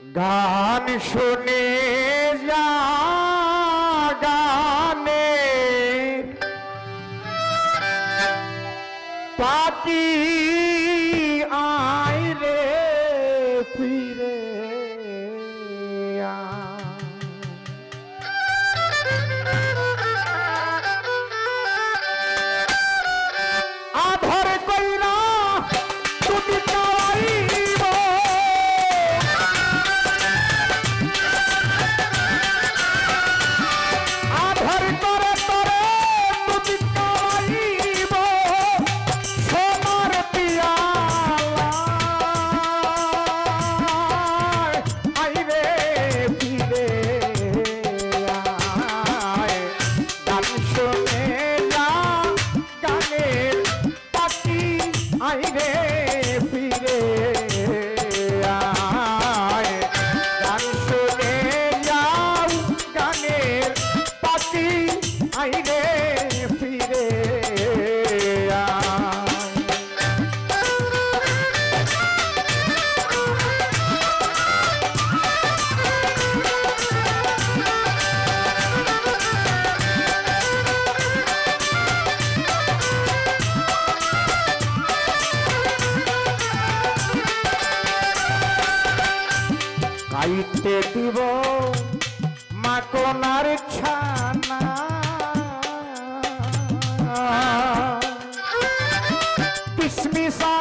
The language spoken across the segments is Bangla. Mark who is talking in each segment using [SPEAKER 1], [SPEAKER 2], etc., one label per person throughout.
[SPEAKER 1] গান শুনে যা খাইতে দিব মাকনার ছানা। কিসমিসা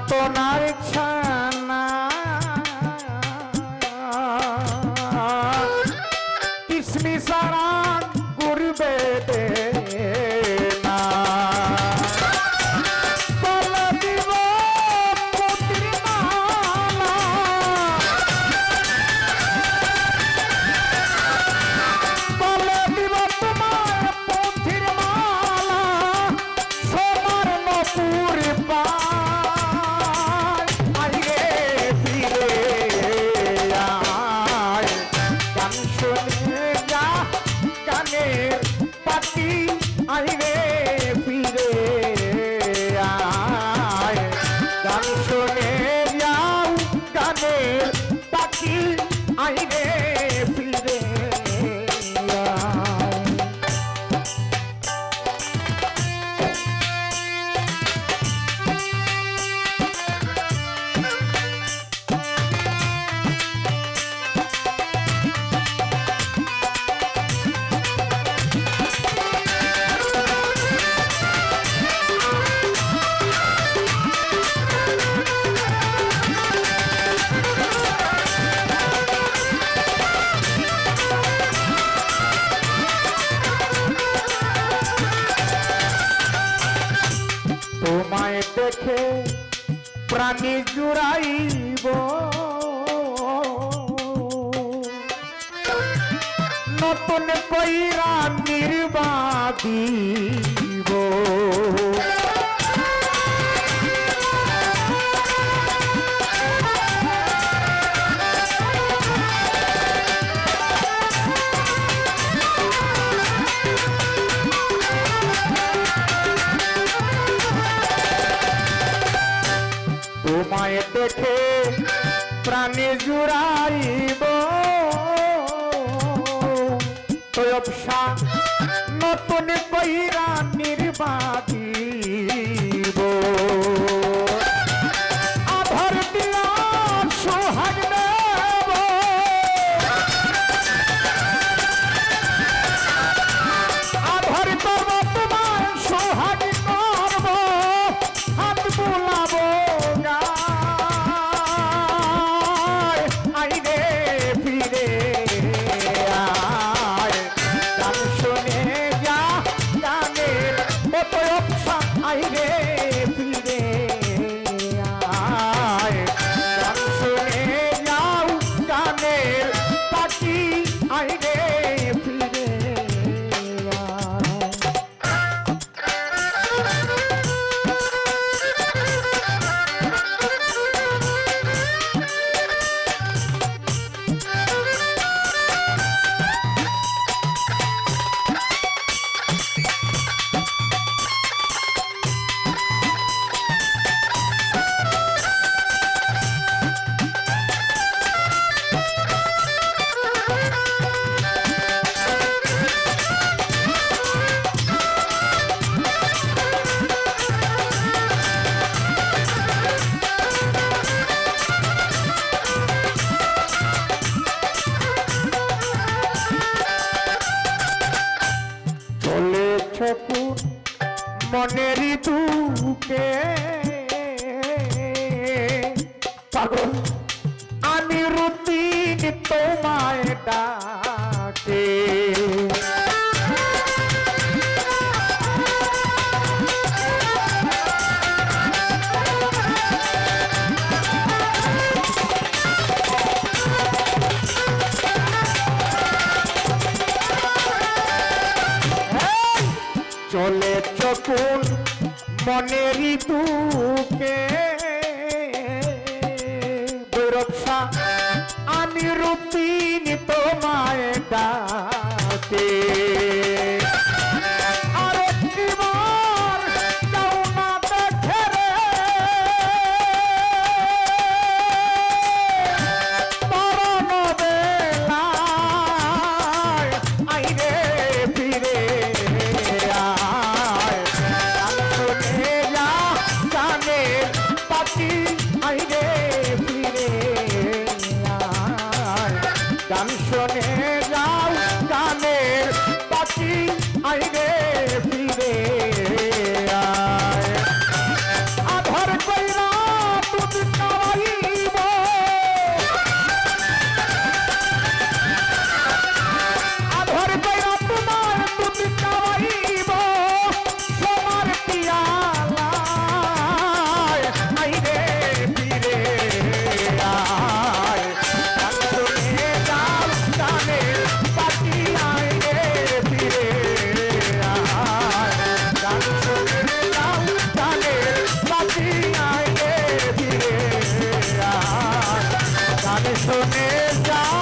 [SPEAKER 1] যাতনার খানা কিসমিসারা মাটি জুড়াইব। নতুন কইরা নির্বাদী। সৈয়ব শাহ নতুন কইরা দুকে পাগল আমি রুটিন তোমায় ডাকে। চলে চকুন মনেরই দুকে ব্যবসা আমি রুটিন তোমায় গান শোনে শুনে যা।